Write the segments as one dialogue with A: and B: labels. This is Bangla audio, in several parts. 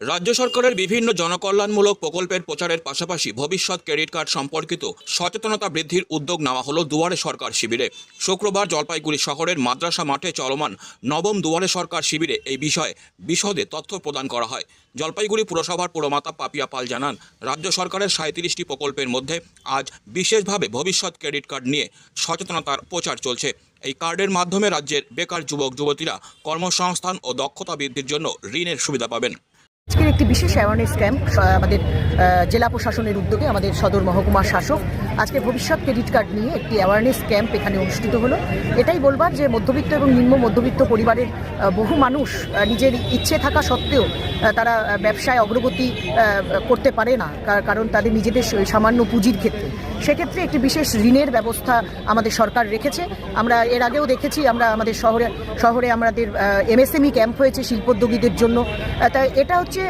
A: রাজ্য সরকারের বিভিন্ন জনকল্যাণমূলক প্রকল্পের প্রচারের পাশাপাশি ভবিষ্যৎ ক্রেডিট কার্ড সম্পর্কিত সচেতনতা বৃদ্ধির উদ্যোগ নেওয়া হলো দুয়ারে সরকার শিবিরে। শুক্রবার জলপাইগুড়ি শহরের মাদ্রাসা মাঠে চলমান নবম দুয়ারে সরকার শিবিরে এই বিষয়ে বিশদে তথ্য প্রদান করা হয়। জলপাইগুড়ি পুরসভার পুরমাতা পাপিয়া পাল জানান, রাজ্য সরকারের সাঁত্রিশটি প্রকল্পের মধ্যে আজ বিশেষভাবে ভবিষ্যৎ ক্রেডিট কার্ড নিয়ে সচেতনতার প্রচার চলছে। এই কার্ডের মাধ্যমে রাজ্যের বেকার যুবক, যুবতীরা কর্মসংস্থান ও দক্ষতা বৃদ্ধির জন্য ঋণের সুবিধা পাবেন।
B: আজকের একটি বিশেষ অ্যাওয়ারনেস ক্যাম্প আমাদের জেলা প্রশাসনের উদ্যোগে আমাদের সদর মহকুমার শাসক আজকে ভবিষ্যৎ ক্রেডিট কার্ড নিয়ে একটি অ্যাওয়ারনেস ক্যাম্প এখানে অনুষ্ঠিত হলো। এটাই বলবার যে মধ্যবিত্ত এবং নিম্ন মধ্যবিত্ত পরিবারের বহু মানুষ নিজের ইচ্ছে থাকা সত্ত্বেও তারা ব্যবসায় অগ্রগতি করতে পারে না। কার- কারণ তাদের নিজেদের সামান্য পুঁজির ক্ষেত্রে। সেক্ষেত্রে একটি বিশেষ ঋণের ব্যবস্থা আমাদের সরকার রেখেছে। আমরা এর আগেও দেখেছি, আমরা আমাদের শহরে শহরে আমাদের এমএসএমই ক্যাম্প হয়েছে শিল্পোদ্যোগীদের জন্য। তাই এটা হচ্ছে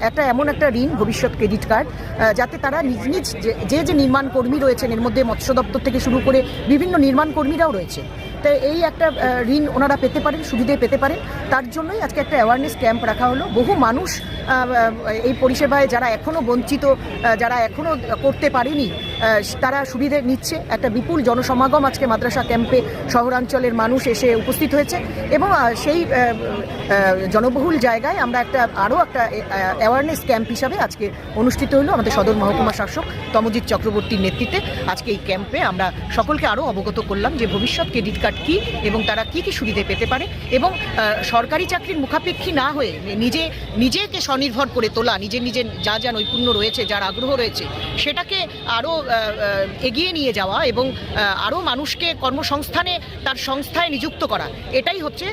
B: একটা এমন একটা ঋণ, ভবিষ্যৎ ক্রেডিট কার্ড যাতে তারা নিজ নিজ যে- যে যে নির্মাণ কর্মী রয়েছেন, এর মধ্যে মৎস্য দপ্তর থেকে শুরু করে বিভিন্ন নির্মাণ কর্মীরাও রয়েছে। তাই এই একটা ঋণ ওনারা পেতে পারেন, সুবিধে পেতে পারেন। তার জন্যই আজকে একটা অ্যাওয়ারনেস ক্যাম্প রাখা হলো। বহু মানুষ এই পরিষেবায় যারা এখনও বঞ্চিত যারা এখনও করতে পারেনি তারা সুবিধে নিচ্ছে। একটা বিপুল জনসমাগম আজকে মাদ্রাসা ক্যাম্পে শহরাঞ্চলের মানুষ এসে উপস্থিত হয়েছে। এবং সেই জনবহুল জায়গায় আমরা একটা, আরও একটা অ্যাওয়ারনেস ক্যাম্প হিসাবে আজকে অনুষ্ঠিত হলো আমাদের সদর মহকুমা শাসক তমজিৎ চক্রবর্তীর নেতৃত্বে। আজকে এই ক্যাম্পে আমরা সকলকে আরও অবগত করলাম যে ভবিষ্যৎ ক্রেডিট কার্ড কী এবং তারা কী কী সুবিধে পেতে পারে এবং সরকারি চাকরির মুখাপেক্ষী না হয়ে নিজে, নিজেকে স্বনির্ভর করে তোলা, নিজের নিজের যা যা নৈপুণ্য রয়েছে, যার আগ্রহ রয়েছে, সেটাকে আরও এগিয়ে নিয়ে যাওয়া এবং আরও মানুষকে কর্মসংস্থানে তার সংস্থায় নিযুক্ত করা, এটাই হচ্ছে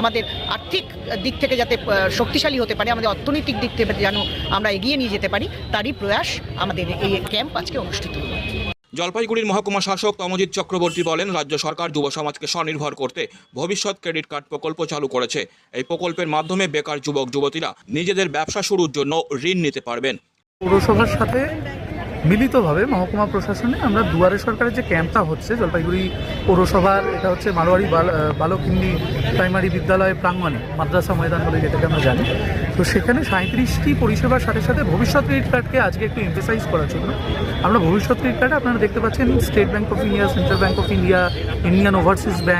B: আমাদের আর্থিক দিক থেকে যাতে শক্তিশালী হতে পারে, আমাদের অর্থনৈতিক দিক থেকে যেন আমরা এগিয়ে নিয়ে যেতে পারি, তারই প্রয়াস আমাদের এই ক্যাম্প আজকে অনুষ্ঠিত হলো।
A: জলপাইগুড়ির মহকুমা শাসক তমজিৎ চক্রবর্তী বলেন, রাজ্য সরকার যুব সমাজকে স্বনির্ভর করতে ভবিষ্যৎ ক্রেডিট কার্ড প্রকল্প চালু করেছে। এই প্রকল্পের মাধ্যমে বেকার যুবক, যুবতীরা নিজেদের ব্যবসা শুরুর জন্য ঋণ নিতে পারবেন।
C: পৌরসভার সাথে মিলিতভাবে মহকুমা প্রশাসনে আমরা দুয়ারে সরকারের যে ক্যাম্পটা হচ্ছে, জলপাইগুড়ি পৌরসভার, এটা হচ্ছে মারোয়ারি বাল বালকহিন্দি প্রাইমারি বিদ্যালয় প্রাঙ্গণে, মাদ্রাসা ময়দান বলে যেটাকে আমরা জানি। তো সেখানে সাঁত্রিশটি পরিষেবার সাথে সাথে ভবিষ্যৎ ক্রেডিট কার্ডকে আজকে একটু এমফেসাইজ করার জন্য। আমরা ভবিষ্যৎ ক্রেডিট কার্ডে আপনারা দেখতে পাচ্ছেন state bank of India central bank of India Indian overseas ah,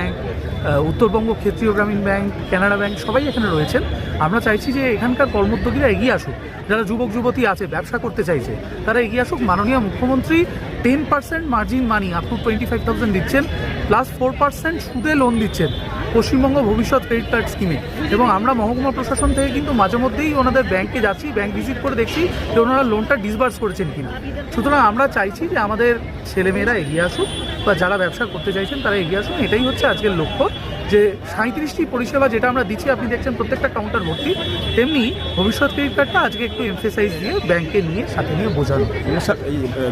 C: Uttarbanga Kshetriya Gramin bank, Canara bank সবাই এখানে রয়েছেন। আমরা চাইছি যে এখানকার কর্মোদ্যোগীরা এগিয়ে আসুক। যারা যুবক, যুবতী আছে, ব্যবসা করতে চাইছে, তারা এগিয়ে আসুক। মাননীয় মুখ্যমন্ত্রী ten percent margin money up to twenty five thousand দিচ্ছেন প্লাস ফোর পার্সেন্ট সুদে লোন দিচ্ছেন পশ্চিমবঙ্গ ভবিষ্যৎ ক্রেডিট কার্ড স্কিমে এবং আমরা মহকুমা প্রশাসন থেকে কিন্তু মাঝে মধ্যেই ওনাদের ব্যাংকে যাচ্ছি, ব্যাংক ভিজিট করে দেখছি যে ওনারা লোনটা ডিসবার্স করেছেন কিনা। সুতরাং আমরা চাইছি যে আমাদের ছেলেমেয়েরা এগিয়ে আসুক। বা যারা ব্যবসা করতে চাইছেন তারা এগিয়ে আসুন। এটাই হচ্ছে আজকের লক্ষ্য যে সাঁত্রিশটি পরিষেবা যেটা আমরা দিচ্ছি আপনি দেখছেন প্রত্যেকটা কাউন্টার ভর্তি। তেমনি ভবিষ্যৎ ক্রেডিট কার্ডটা আজকে একটু এমফেসাইজ দিয়ে ব্যাংকে নিয়ে সাথে নিয়ে বোঝানো।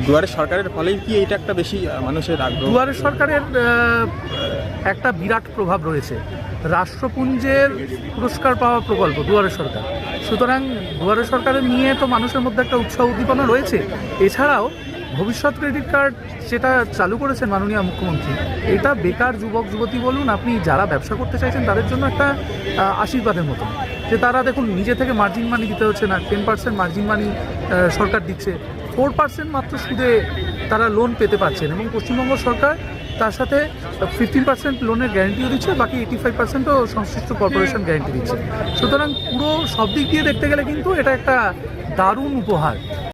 D: দুয়ারে সরকারের ফলেই কি এটা একটা বেশি মানুষের আগ্রহ?
C: দুয়ারে সরকারের একটা বিরাট প্রভাব রয়েছে। রাষ্ট্রপুঞ্জের পুরস্কার পাওয়া প্রকল্প দুয়ারে সরকার। সুতরাং দুয়ারে সরকারের নিয়ে তো মানুষের মধ্যে একটা উৎসাহ উদ্দীপনা রয়েছে। এছাড়াও ভবিষ্যৎ ক্রেডিট কার্ড যেটা চালু করেছেন মাননীয় মুখ্যমন্ত্রী। এটা বেকার যুবক, যুবতী বলুন, আপনি যারা ব্যবসা করতে চাইছেন, তাদের জন্য একটা আশীর্বাদের মতো। যে তারা দেখুন, নিজে থেকে মার্জিন মানি দিতে হচ্ছে না টেন পার্সেন্ট মার্জিন মানি সরকার দিচ্ছে। ফোর পার্সেন্ট মাত্র সুদে তারা লোন পেতে পারছেন এবং পশ্চিমবঙ্গ সরকার তার সাথে ফিফটিন পার্সেন্ট লোনের গ্যারেন্টিও দিচ্ছে, বাকি এইটি ফাইভ পার্সেন্টও সংশ্লিষ্ট কর্পোরেশন গ্যারেন্টি দিচ্ছে। সুতরাং পুরো সব দিক দিয়ে দেখতে গেলে কিন্তু এটা একটা দারুণ উপহার।